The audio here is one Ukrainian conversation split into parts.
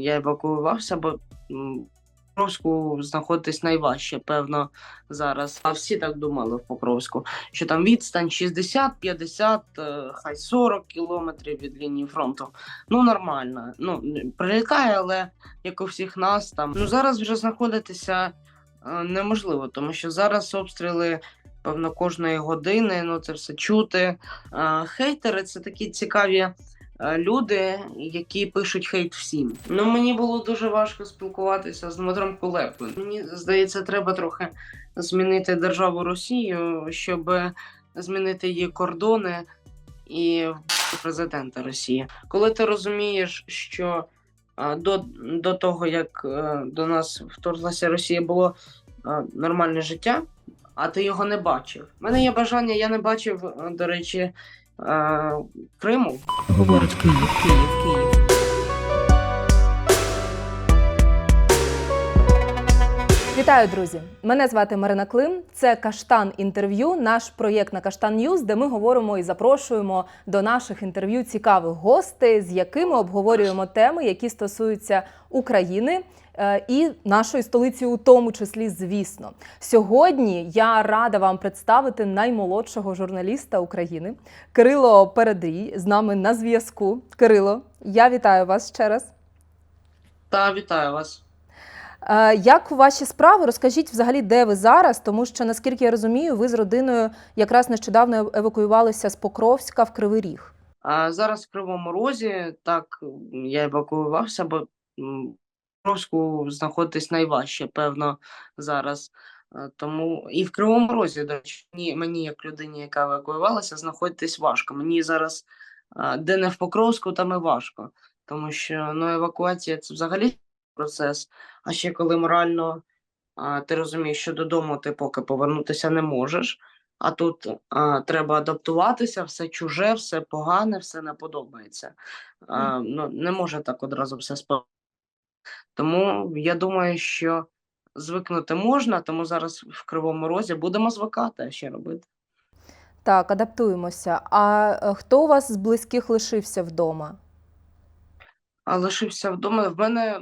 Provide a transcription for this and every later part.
я евакуювався, бо Покровську знаходитись найважче, певно, зараз. А всі так думали в Покровську, що там відстань 60-50, е, хай 40 кілометрів від лінії фронту. Ну, нормально. Ну, прилітає, але як у всіх нас там. Ну, зараз вже знаходитися е, неможливо, тому що зараз обстріли. Певно, кожної години, ну це все чути. Е, Хейтери це такі цікаві люди, які пишуть хейт всім. Ну мені було дуже важко спілкуватися з Дмитром Кулебою. Мені здається, треба трохи змінити державу Росію, щоб змінити її кордони і президента Росії. Коли ти розумієш, що до, до того як е, до нас вторглася Росія, було е, нормальне життя, а ти його не бачив. У мене є бажання, я не бачив, е, до речі, е, Криму. Говорить Київ, Київ, Київ. Вітаю, друзі! Мене звати Марина Клим. Це Каштан інтерв'ю, наш проєкт на Каштан Ньюз, де ми говоримо і запрошуємо до наших інтерв'ю цікавих гостей, з якими обговорюємо теми, які стосуються України. е, І нашої столиці, у тому числі, звісно, сьогодні я рада вам представити наймолодшого журналіста України Кирило Передрій з нами на зв'язку. Кирило, я вітаю вас ще раз. Та вітаю вас. Е, Як ваші справи? Розкажіть взагалі, де ви зараз, тому що наскільки я розумію, ви з родиною якраз нещодавно евакуювалися з Покровська в Кривий Ріг. А зараз в Кривому Розі так я евакуювався, бо в Покровську знаходитись найважче, певно, зараз. Е, Тому і в Кривому Розі, до речі, мені, як людині, яка евакуювалася, знаходитись важко. Мені зараз де не в Покровську, там і важко. Тому що ну, евакуація це взагалі процес. А ще коли морально а, ти розумієш, що додому ти поки повернутися не можеш. А тут а, треба адаптуватися, все чуже, все погане, все не подобається. А, ну, не може так одразу все спати. Тому я думаю, що звикнути можна, тому зараз в Кривому Розі будемо звикати, а що робити. Так, адаптуємося. А е, хто у вас з близьких лишився вдома? А лишився вдома. В мене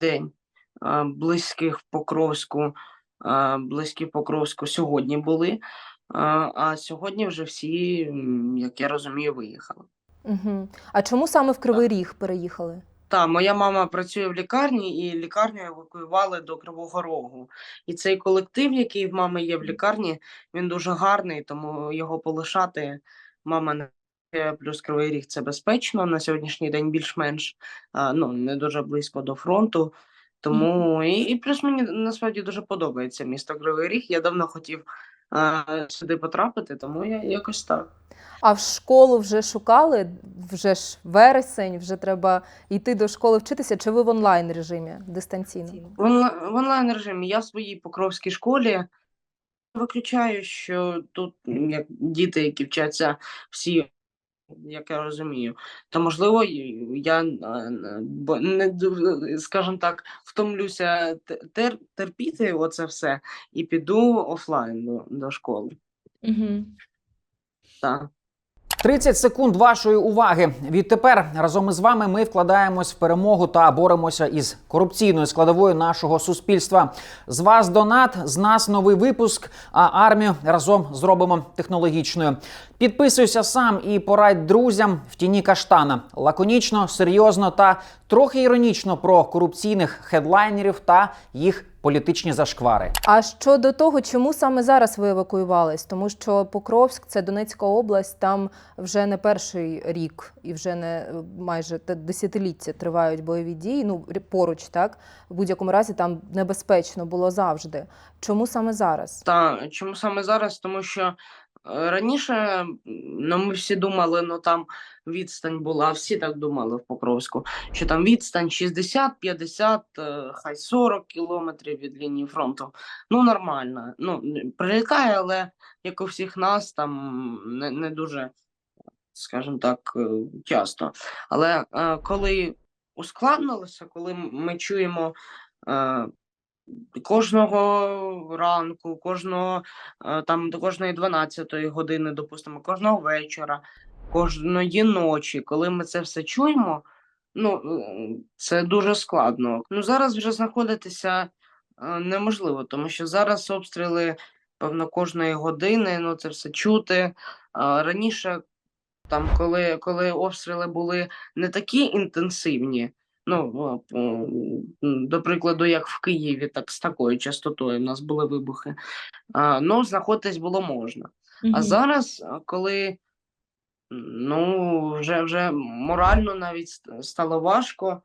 день близьких Покровську, близькі Покровську сьогодні були. А, сьогодні вже всі, як я розумію, виїхали. Угу. А чому саме в Кривий Ріг переїхали? Так, моя мама працює в лікарні, і лікарню евакуювали до Кривого Рогу. І цей колектив, який в мами є в лікарні, він дуже гарний, тому його полишати мама не. Плюс Кривий Ріг це безпечно на сьогоднішній день більш-менш ну, не дуже близько до фронту. Тому і, і плюс мені насправді дуже подобається місто Кривий Ріг. Я давно хотів а, сюди потрапити, тому я якось так. А в школу вже шукали? Вже ж вересень, вже треба йти до школи вчитися, чи ви в онлайн режимі дистанційно? В, онлайн режимі я в своїй покровській школі виключаю, що тут як діти, які вчаться всі, як я розумію, то можливо я е, е, бо не скажімо так, втомлюся тер, терпіти оце все і піду офлайн до, до школи. Угу. Так. 30 секунд вашої уваги. Відтепер разом із вами ми вкладаємось в перемогу та боремося із корупційною складовою нашого суспільства. З вас донат, з нас новий випуск. А армію разом зробимо технологічною. Підписуйся сам і порадь друзям в тіні каштана. Лаконічно, серйозно та трохи іронічно про корупційних хедлайнерів та їх політичні зашквари. А щодо того, чому саме зараз ви евакуювались? Тому що Покровськ це Донецька область, там вже не перший рік і вже не е, майже те- десятиліття тривають бойові дії. Ну поруч, так в будь-якому разі там небезпечно було завжди. Чому саме зараз? Та чому саме зараз? Тому що раніше ну, ми всі думали, ну там відстань була, всі так думали в Покровську, що там відстань 60-50, е, хай 40 кілометрів від лінії фронту. Ну, нормально. Ну, прилітає, але як у всіх нас, там не, не дуже, скажімо так, е, часто. Але коли ускладнилося, коли ми чуємо. Кожного ранку, кожного е, там до кожної 12-ї години, допустимо, кожного вечора, кожної ночі, коли ми це все чуємо, Ну, е, це дуже складно. Ну, зараз вже знаходитися е, неможливо, тому що зараз обстріли, певно, кожної години, ну це все чути. Раніше, там, коли, коли обстріли були не такі інтенсивні, ну, е, до прикладу, як в Києві, так з такою частотою у нас були вибухи, ну, знаходитись було можна. А зараз, коли ну, вже, вже морально навіть стало важко,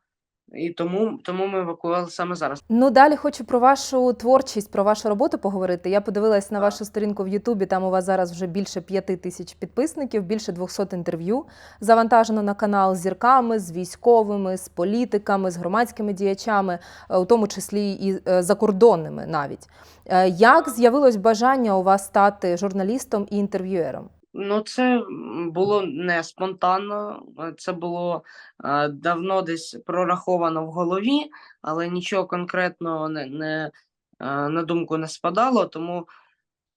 і тому, тому ми евакуювали саме зараз. Ну далі хочу про вашу творчість, про вашу роботу поговорити. Я подивилась на Так. вашу сторінку в Ютубі. Там у вас зараз вже більше п'яти тисяч підписників, більше 200 інтерв'ю завантажено на канал з зірками, з військовими, з політиками, з громадськими діячами, е, у тому числі і е, закордонними навіть. Е, Як з'явилось бажання у вас стати журналістом і інтерв'юером? Ну, це було не спонтанно, е, це було е, давно десь прораховано в голові, але нічого конкретного не, не, е, на думку не спадало, тому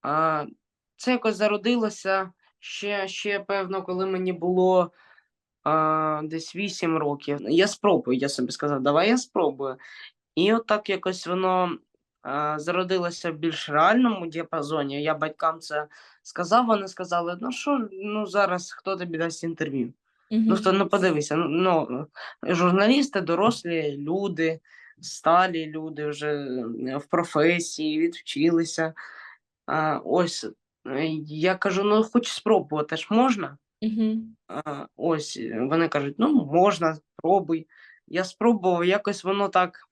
е, це якось зародилося ще, ще певно, коли мені було е, десь 8 років. Я спробую, я собі сказав, давай я спробую. І от так якось воно е, зародилося в більш реальному діапазоні. Я батькам це сказав, вони сказали: ну що, ну зараз хто тобі дасть інтерв'ю? Ну, хто, ну подивися, ну, ну журналісти, дорослі люди, сталі люди вже е, в професії, відвчилися. А, ось е, я кажу: ну, хоч спробувати ж можна. А, ось вони кажуть: ну, можна, спробуй. Я спробував, якось воно так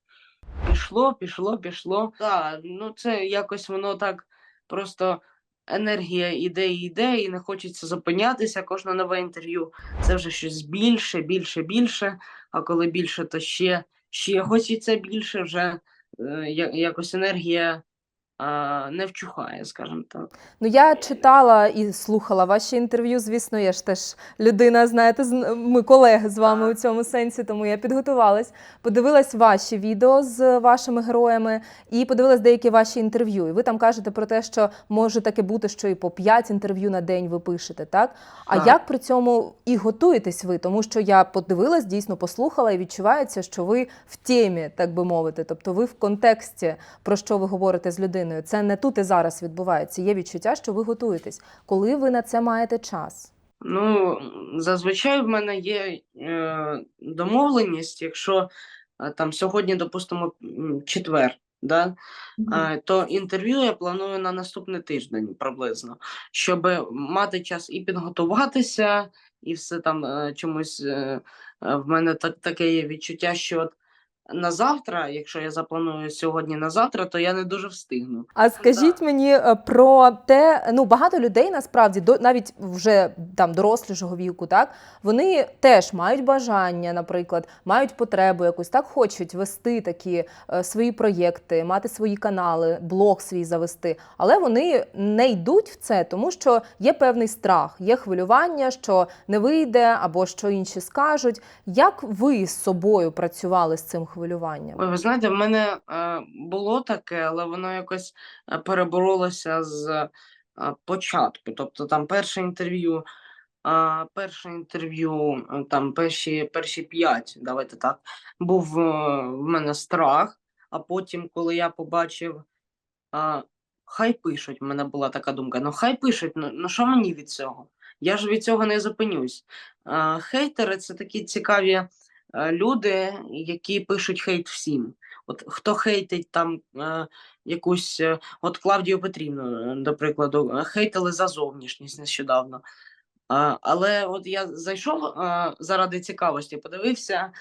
пішло, пішло, пішло. Так, ну це якось воно так просто енергія іде і йде, і не хочеться зупинятися. Кожне нове інтерв'ю це вже щось більше, більше, більше. А коли більше, то ще, ще хочеться більше, вже е, якось енергія не вчухає, скажімо так. Ну, я читала і слухала ваші інтерв'ю. Звісно, я ж теж людина, знаєте, ми колеги з вами у цьому сенсі, тому я підготувалась. Подивилась ваші відео з вашими героями і подивилась деякі ваші інтерв'ю. І ви там кажете про те, що може таке бути, що і по 5 інтерв'ю на день ви пишете, так? А Так. як при цьому і готуєтесь ви? Тому що я подивилась, дійсно послухала і відчувається, що ви в темі, так би мовити, тобто ви в контексті, про що ви говорите з людиною. Це не тут і зараз відбувається. Є відчуття, що ви готуєтесь. Коли ви на це маєте час? Ну, зазвичай в мене є е, домовленість, якщо е, там сьогодні, допустимо, четвер, да, е, то інтерв'ю я планую на наступний тиждень приблизно, щоб мати час і підготуватися, і все там е, чомусь е, е, в мене так, таке є відчуття, що от на завтра, якщо я запланую сьогодні на завтра, то я не дуже встигну. А скажіть мені е, про те, ну багато людей насправді до навіть вже там дорослішого віку, так вони теж мають бажання, наприклад, мають потребу якусь так, хочуть вести такі е, свої проєкти, мати свої канали, блог свій завести, але вони не йдуть в це, тому що є певний страх, є хвилювання, що не вийде або що інші скажуть. Як ви з собою працювали з цим хвилюванням? Ой, ви знаєте, в мене е, було таке, але воно якось е, переборолося з е, початку. Тобто там перше інтерв'ю, перше інтерв'ю, там перші, перші п'ять, давайте так, був в мене страх, а потім, коли я побачив, е, хай пишуть, в мене була така думка, ну хай пишуть, ну, ну що мені від цього? Я ж від цього не зупинюсь. Е, хейтери це такі цікаві люди, які пишуть хейт всім. От хто хейтить там е, якусь, е, от Клавдію Петрівну, е, до прикладу, е, хейтили за зовнішність нещодавно. А, але от я зайшов а, заради цікавості, подивився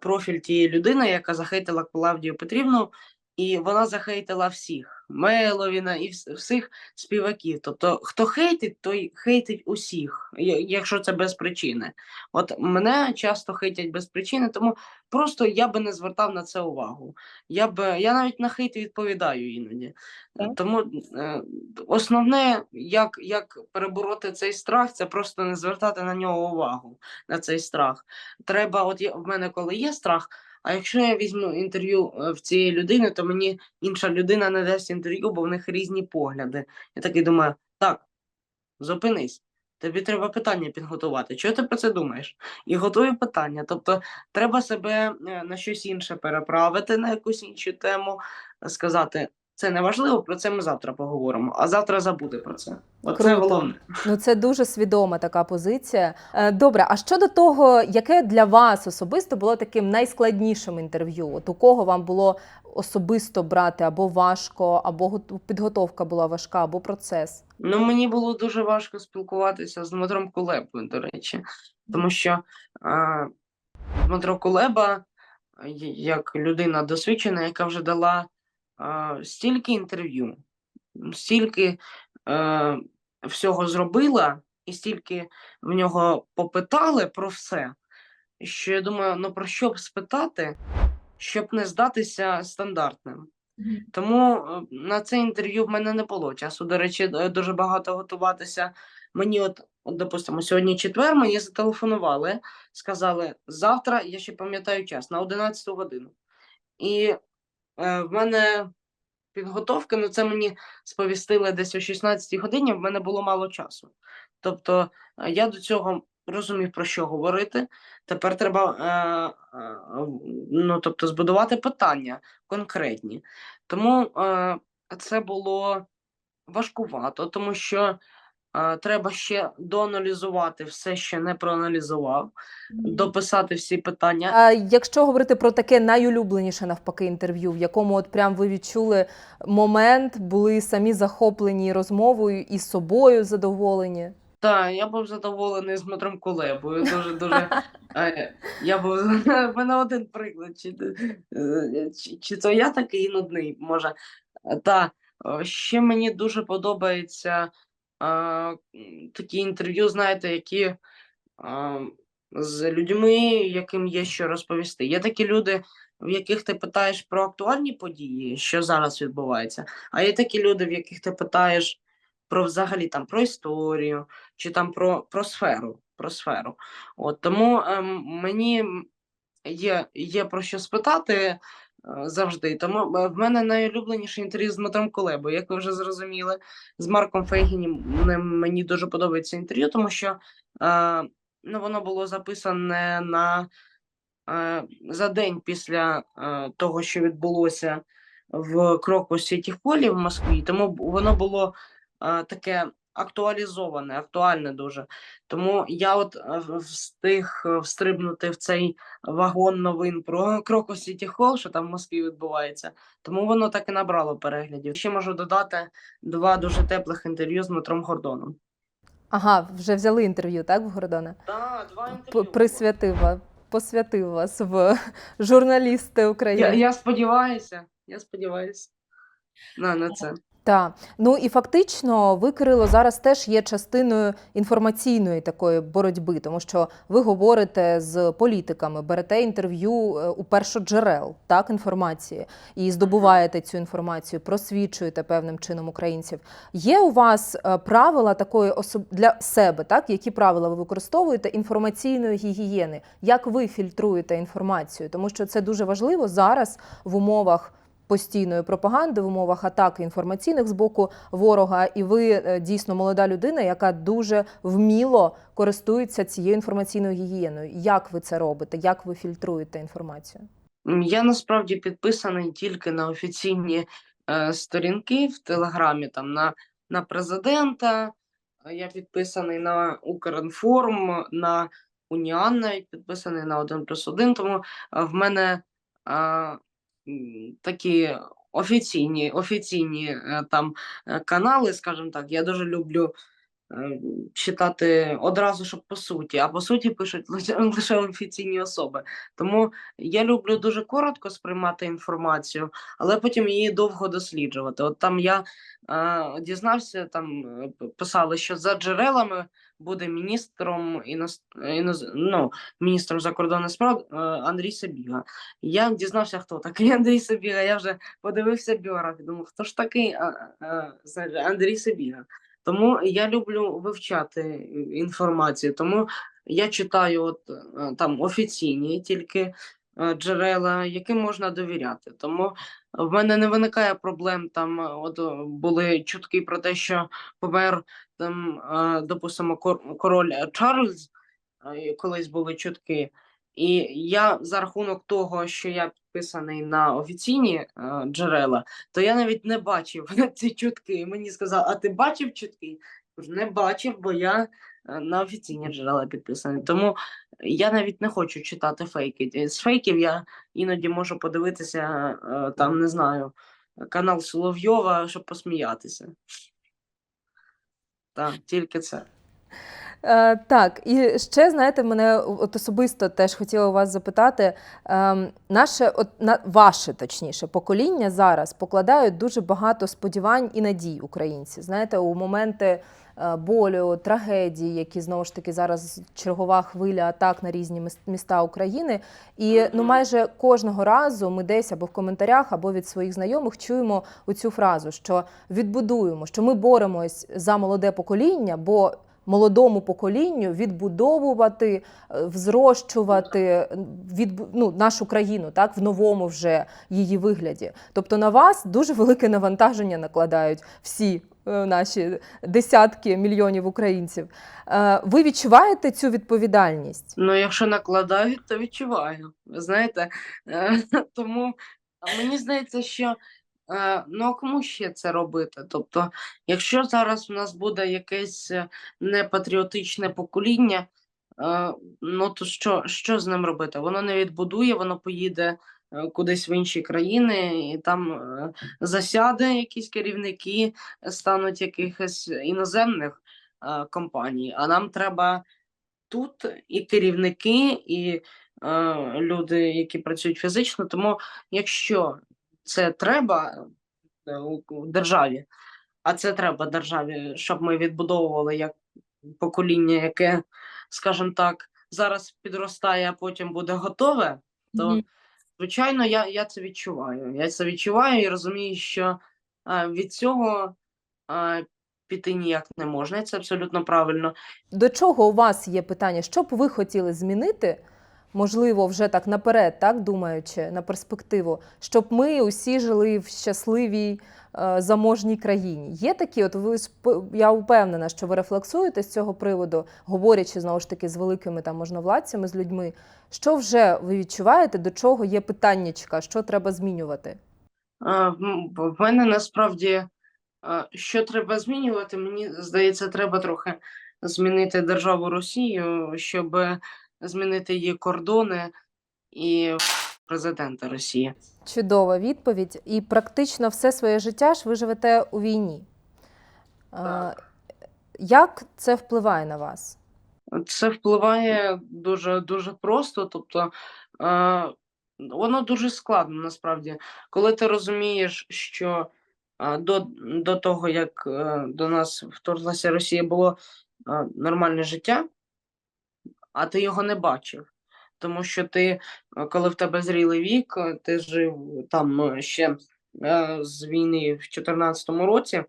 профіль тієї людини, яка захейтила Клавдію Петрівну, і вона захейтила всіх Меловіна і всіх співаків. Тобто, хто хейтить, той хейтить усіх, якщо це без причини. От мене часто хейтять без причини, тому просто я би не звертав на це увагу. Я б я навіть на хейт відповідаю іноді. Так. Тому е, основне, як, як перебороти цей страх, це просто не звертати на нього увагу, на цей страх. Треба, от я, в мене коли є страх, а якщо я візьму інтерв'ю е, в цієї людини, то мені інша людина не дасть інтерв'ю, бо в них різні погляди. Я такий думаю, так, зупинись. Тобі треба питання підготувати. Чого ти про це думаєш? І готую питання. Тобто, треба себе е, на щось інше переправити, на якусь іншу тему, сказати. Це не важливо, про це ми завтра поговоримо, а завтра забуде про це. Оце головне. Ну, це дуже свідома така позиція. Е, Добре, а щодо того, яке для вас особисто було таким найскладнішим інтерв'ю? От у кого вам було особисто брати або важко, або підготовка була важка, або процес? Ну, мені було дуже важко спілкуватися з Дмитром Кулебою, до речі, тому що а, Дмитро Кулеба, як людина досвідчена, яка вже дала стільки інтерв'ю, стільки е, всього зробила, і стільки в нього попитали про все, що я думаю, ну про що б спитати, щоб не здатися стандартним. Тому е, на це інтерв'ю в мене не було часу. До речі, е, дуже багато готуватися. Мені, от, от допустимо, сьогодні четвер, мені зателефонували, сказали, завтра, я ще пам'ятаю час, на 11 годину. І е, в мене підготовка, ну це мені сповістили десь о 16-й годині, в мене було мало часу. Тобто е, я до цього розумів, про що говорити. Тепер треба е, е, ну, тобто, збудувати питання конкретні. Тому е, це було важкувато, тому що е, треба ще доаналізувати все, що не проаналізував, дописати всі питання. А якщо говорити про таке найулюбленіше навпаки інтерв'ю, в якому от прям ви відчули момент, були самі захоплені розмовою і собою задоволені? Так, я був задоволений з Дмитром Кулебою. Дуже дуже. е, Я був в мене один приклад. Чи, е, чи, чи то я такий нудний, може. Та е, ще мені дуже подобається е, такі інтерв'ю, знаєте, які з людьми, яким є що розповісти. Є такі люди, в яких ти питаєш про актуальні події, що зараз відбувається, а є такі люди, в яких ти питаєш про взагалі там про історію чи там про, про сферу. Про сферу. От, тому ем, мені є, є про що спитати завжди. Тому е, в мене найулюбленіше інтерв'ю з Дмитром Кулебою, як ви вже зрозуміли, з Марком Фейгінім мені дуже подобається інтерв'ю, тому що е, ну, воно було записане на, е, за день після е, того, що відбулося в Кроку Сіті Холі в Москві, тому воно було е, таке актуалізоване, актуальне дуже. Тому я от е, встиг е, встрибнути в цей вагон новин про Кроку Сіті Холл, що там в Москві відбувається. Тому воно так і набрало переглядів. Ще можу додати два дуже теплих інтерв'ю з Дмитром Гордоном. Ага, вже взяли інтерв'ю, так, в Гордона? Так, два інтерв'ю. Присвятив вас, посвятив вас в журналісти України. Я, я сподіваюся, я сподіваюся на, на це. Так, ну і фактично, ви, Кирило, зараз теж є частиною інформаційної такої боротьби, тому що ви говорите з політиками, берете інтерв'ю е, у першоджерел так інформації і здобуваєте цю інформацію, просвічуєте певним чином українців. Є у вас е, правила такої особ... для себе, так які правила ви використовуєте інформаційної гігієни? Як ви фільтруєте інформацію? Тому що це дуже важливо зараз в умовах постійної пропаганди в умовах атаки інформаційних з боку ворога, і ви е, дійсно молода людина, яка дуже вміло користується цією інформаційною гігієною. Як ви це робите? Як ви фільтруєте інформацію? Я насправді підписаний тільки на офіційні е, сторінки в Телеграмі, там на, на президента. Я підписаний на Укрінформ, на Уніан навіть підписаний на 1 плюс 1, тому е, в мене е, такі офіційні, офіційні е, там е, канали, скажімо так. Я дуже люблю е, читати одразу, щоб по суті, а по суті пишуть лише, лише офіційні особи. Тому я люблю дуже коротко сприймати інформацію, але потім її довго досліджувати. От там я е, дізнався, там е, писали, що за джерелами буде міністром іноз... іноз... ну, міністром закордонних справ е, Андрій Сабіга. Я дізнався, хто такий Андрій Сабіга. Я вже подивився біографію. Думав, хто ж такий Андрій Сабіга. Тому я люблю вивчати інформацію. Тому я читаю от е, там офіційні тільки е, джерела, яким можна довіряти. Тому в мене не виникає проблем. Там от були чутки про те, що ПВР там, допустимо, кор- король Чарльз, е, колись були чутки. І я за рахунок того, що я підписаний на офіційні е, джерела, то я навіть не бачив ці чутки. Мені сказали, а ти бачив чутки? Не бачив, бо я е, на офіційні джерела підписаний. Тому я навіть не хочу читати фейки. З фейків я іноді можу подивитися, е, там, не знаю, канал Соловйова, щоб посміятися. Так, тільки це. Е, так, і ще знаєте, мене от особисто теж хотіла у вас запитати. Ем, наше, от на ваше точніше, покоління зараз покладають дуже багато сподівань і надій українці. Знаєте, у моменти е, болю, трагедії, які знову ж таки зараз чергова хвиля атак на різні міс- міста України. І ну майже кожного разу ми десь або в коментарях, або від своїх знайомих чуємо оцю фразу, що відбудуємо, що ми боремось за молоде покоління, бо молодому поколінню відбудовувати, е, взрощувати від, ну, нашу країну так, в новому вже її вигляді. Тобто на вас дуже велике навантаження накладають всі е, наші десятки мільйонів українців. Е, Ви відчуваєте цю відповідальність? Ну, якщо накладають, то відчуваю. Ви знаєте, тому мені здається, що ну а кому ще це робити? Тобто, якщо зараз у нас буде якесь е, непатріотичне покоління, е, ну то що, що з ним робити? Воно не відбудує, воно поїде е, кудись в інші країни, і там е, засяде якісь керівники, е, стануть якихось іноземних е, компаній, а нам треба тут і керівники, і е, люди, які працюють фізично. Тому, якщо це треба е, державі, а це треба державі, щоб ми відбудовували як покоління, яке, скажімо так, зараз підростає, а потім буде готове, то Мгм. звичайно я, я це відчуваю. Я це відчуваю і розумію, що е, від цього е, піти ніяк не можна. І це абсолютно правильно. До чого у вас є питання? Що б ви хотіли змінити? Можливо, вже так наперед, так думаючи на перспективу, щоб ми усі жили в щасливій е, заможній країні. Є такі, от ви я впевнена, що ви рефлексуєте з цього приводу, говорячи знову ж таки з великими там можновладцями, з людьми. Що вже ви відчуваєте, до чого є питаннячка, що треба змінювати? Бо В мене насправді що треба змінювати? Мені здається, треба трохи змінити державу Росію, щоб змінити її кордони і президента Росії. Чудова відповідь. І практично все своє життя ж ви живете у війні. Так. Як це впливає на вас? Це впливає дуже дуже просто. Тобто е, воно дуже складно насправді. Коли ти розумієш, що е, до, до того, як е, до нас вторглася Росія, було е, нормальне життя, а ти його не бачив. Тому що ти, е, коли в тебе зрілий вік, е, ти жив там е, ще е, з війни в 2014 році,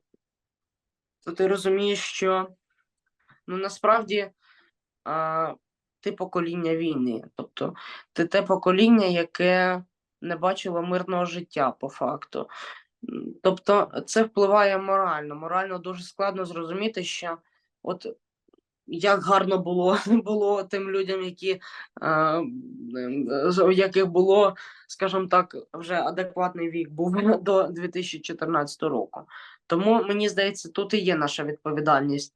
то ти розумієш, що ну насправді ти покоління війни. Тобто ти те покоління, яке не бачило мирного життя по факту. Тобто це впливає морально. Морально дуже складно зрозуміти, що от як гарно було, було тим людям, які, е, з- у яких було, скажімо так, вже адекватний вік був до 2014 року. Тому мені здається, тут і є наша відповідальність.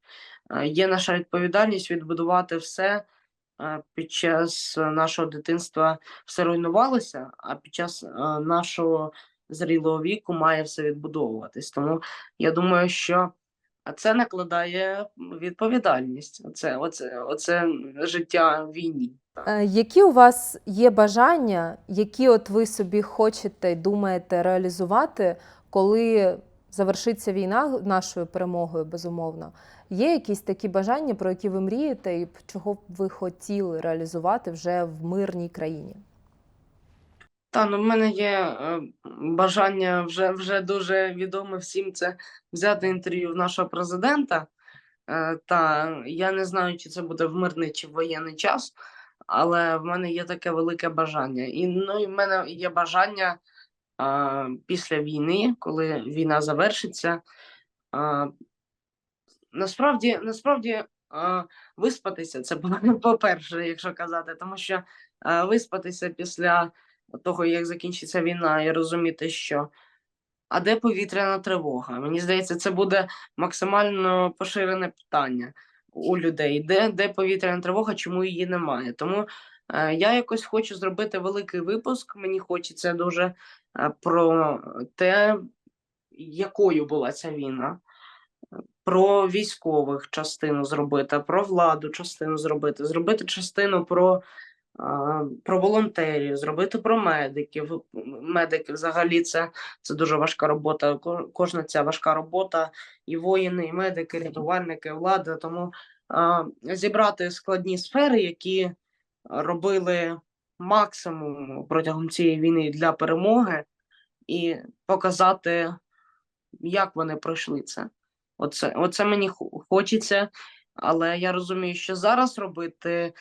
Е, Є наша відповідальність відбудувати все. Е, Під час нашого дитинства все руйнувалося, а під час нашого зрілого віку має все відбудовуватись. Тому я думаю, що це накладає відповідальність. Оце, оце, оце життя в війні. Е, Які у вас є бажання, які от ви собі хочете й думаєте реалізувати, коли завершиться війна нашою перемогою, безумовно? Є якісь такі бажання, про які ви мрієте, і чого б ви хотіли реалізувати вже в мирній країні? Та ну в мене є е, бажання вже, вже дуже відоме всім це взяти інтерв'ю в нашого президента. Е, та я не знаю, чи це буде в мирний чи в воєнний час, але в мене є таке велике бажання. І ну, і в мене є бажання е, після війни, коли війна завершиться, е, насправді, насправді виспатися це по-перше, якщо казати, тому що виспатися після того, як закінчиться війна, і розуміти, що а де повітряна тривога? Мені здається, це буде максимально поширене питання у людей. Де, де повітряна тривога, чому її немає? Тому е, я якось хочу зробити великий випуск. Мені хочеться дуже е, про те, якою була ця війна. Про військових частину зробити, про владу частину зробити, зробити частину про, про волонтерів, зробити про медиків. Медики взагалі це, це дуже важка робота. Ко- Кожна ця важка робота, і воїни, і медики, рятувальники, влада. Тому а, зібрати складні сфери, які робили максимум протягом цієї війни для перемоги, і показати, як вони пройшли це. Оце, оце мені хо- хочеться, але я розумію, що зараз робити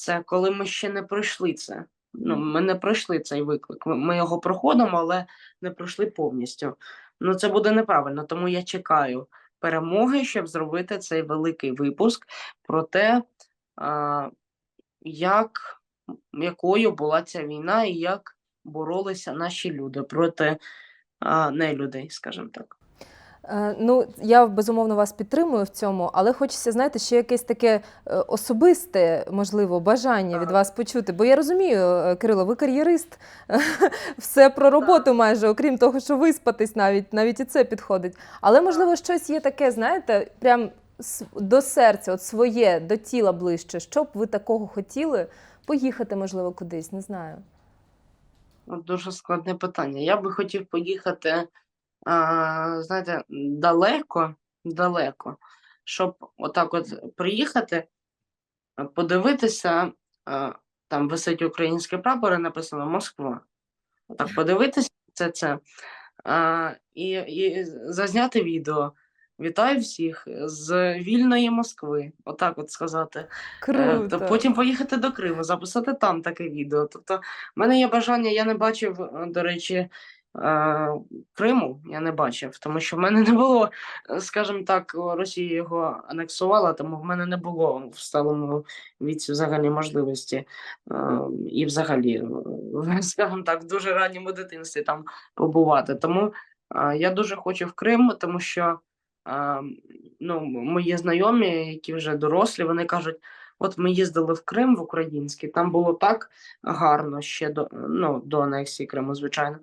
це, коли ми ще не пройшли це. Ну, ми не пройшли цей виклик. Ми- його проходимо, але не пройшли повністю. Ну, це буде неправильно, тому я чекаю перемоги, щоб зробити цей великий випуск про те, а, як, якою була ця війна і як боролися наші люди проти а, нелюдей, скажімо так. Е, Ну, я безумовно вас підтримую в цьому, але хочеться, знаєте, ще якесь таке е, особисте, можливо, бажання від вас почути. Бо я розумію, е, Кирило, ви кар'єрист, все про роботу майже, окрім того, що виспатись, навіть навіть і це підходить. Але можливо, щось є таке, знаєте, прям до серця, от своє, до тіла ближче. Що б ви такого хотіли поїхати, можливо, кудись, не знаю. Дуже складне питання. Я би хотів поїхати, знаєте, далеко, далеко, щоб отак от приїхати, подивитися, там висить український прапор і написано Москва. Отак подивитися це, це а, і, і зазняти відео. Вітаю всіх з вільної Москви, отак от сказати. Е, Круто. то потім поїхати до Криму, записати там таке відео. Тобто, в мене є бажання, я не бачив, е, до речі, Криму, я не бачив, тому що в мене не було, е, скажімо так, Росія його анексувала, тому в мене не було в сталому віці взагалі можливості е, і взагалі, е, скажімо так, в дуже ранньому дитинстві там побувати. Тому е, я дуже хочу в Крим, тому що е, ну, мої знайомі, які вже дорослі, вони кажуть. От ми їздили в Крим в український, там було так гарно ще до, ну, до анексії Криму, звичайно.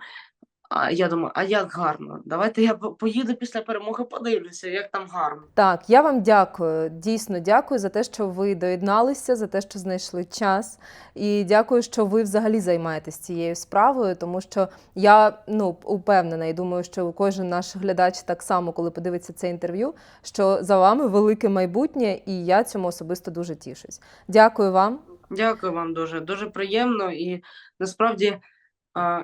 А я думаю, а як гарно? Давайте я поїду після перемоги, подивлюся, як там гарно. Так, я вам дякую. Дійсно дякую за те, що ви доєдналися, за те, що знайшли час. І дякую, що ви взагалі займаєтесь цією справою, тому що я ну упевнена і думаю, що кожен наш глядач так само, коли подивиться це інтерв'ю, що за вами велике майбутнє, і я цьому особисто дуже тішусь. Дякую вам. Дякую вам дуже, дуже приємно. І насправді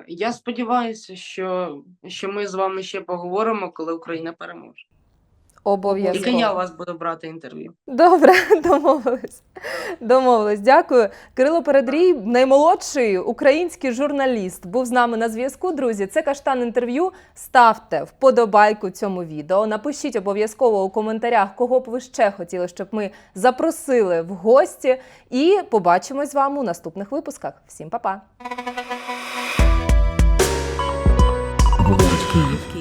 я сподіваюся, що, що ми з вами ще поговоримо, коли Україна переможе. Тільки Обов'язково. я у вас буду брати інтерв'ю. Добре, домовились. Домовились. Дякую. Кирило Передрій, наймолодший український журналіст, був з нами на зв'язку. Друзі, це каштан інтерв'ю. Ставте вподобайку цьому відео. Напишіть обов'язково у коментарях, кого б ви ще хотіли, щоб ми запросили в гості. І побачимось з вами у наступних випусках. Всім па-па! Говорить Київ.